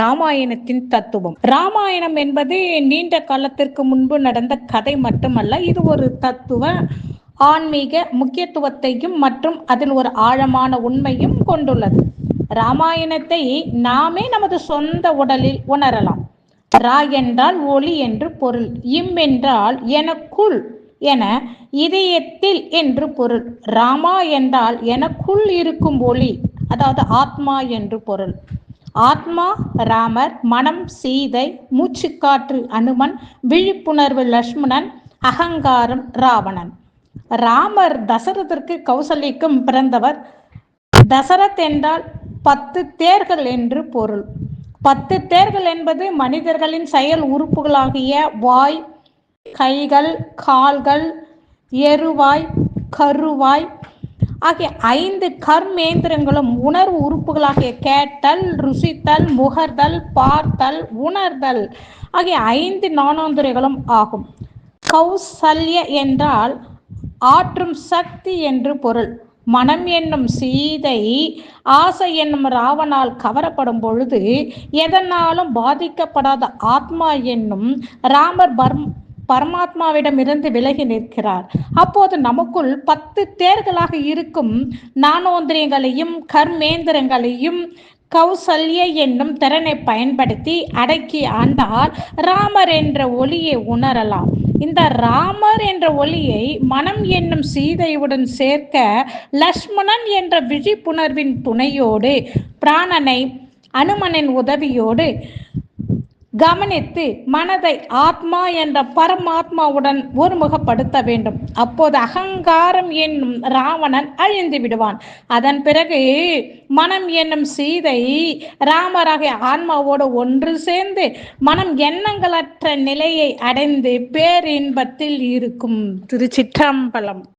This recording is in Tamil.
ராமாயணத்தின் தத்துவம். ராமாயணம் என்பது நீண்ட காலத்திற்கு முன்பு நடந்த கதை மட்டுமல்ல இது ஒரு தத்துவ ஆன்மீக முக்கியத்துவத்தையும் மற்றும் அதில் ஒரு ஆழமான உண்மையும் கொண்டுள்ளது. ராமாயணத்தை நாமே நமது சொந்த உடலில் உணரலாம். ரா என்றால் ஒளி என்று பொருள் இம் என்றால் எனக்குள் என இதயத்தில் என்று பொருள். ராமா என்றால் எனக்குள் இருக்கும் ஒளி அதாவது ஆத்மா என்று பொருள். ஆத்மா ராமர் மனம் சீதை மூச்சுக்காற்று அனுமன் விழிப்புணர்வு லக்ஷ்மணன் அகங்காரம் ராவணன். ராமர் தசரதற்கு கௌசல்யக்கும் பிறந்தவர். தசரத் என்றால் பத்து தேர்கள் என்று பொருள். பத்து தேர்கள் என்பது மனிதர்களின் செயல் உறுப்புகளாகிய வாய் கைகள் கால்கள் எருவாய் கருவாய் ஆகிய ஐந்து கர்மேந்திரங்களும் உணர்வு உறுப்புகளாகிய கேட்டல் ருசித்தல் முகர்தல் பார்த்தல் உணர்தல் ஆகிய ஐந்து நாணாந்துரைகளும் ஆகும். கௌசல்ய என்றால் ஆற்றும் சக்தி என்று பொருள். மனம் என்னும் சீதை ஆசை என்னும் ராவனால் கவரப்படும் பொழுது எதனாலும் பாதிக்கப்படாத ஆத்மா என்னும் ராமர் பர்ம் பரமாத்மாவிடமிருந்து விலகி நிற்கிறார். அப்போது நமக்குள் பத்து தேர்களாக இருக்கும் நானோந்திரியங்களையும் கர்மேந்திரங்களையும் கௌசல்ய என்னும் திறனை பயன்படுத்தி அடக்கி ஆண்டால் ராமர் என்ற ஒளியை உணரலாம். இந்த ராமர் என்ற ஒளியை மனம் என்னும் சீதையுடன் சேர்க்க லக்ஷ்மணன் என்ற விழிப்புணர்வின் துணையோடு பிராணனை அனுமனின் உதவியோடு கவனித்து மனதை ஆத்மா என்ற பரமாத்மாவுடன் ஒருமுகப்படுத்த வேண்டும். அப்போது அகங்காரம் என்னும் ராவணன் அழிந்து விடுவான். அதன் பிறகு மனம் என்னும் சீதை ராமராகிய ஆன்மாவோடு ஒன்று சேர்ந்து மனம் எண்ணங்களற்ற நிலையை அடைந்து பேரின்பத்தில் இருக்கும். திருச்சிற்றம்பலம்.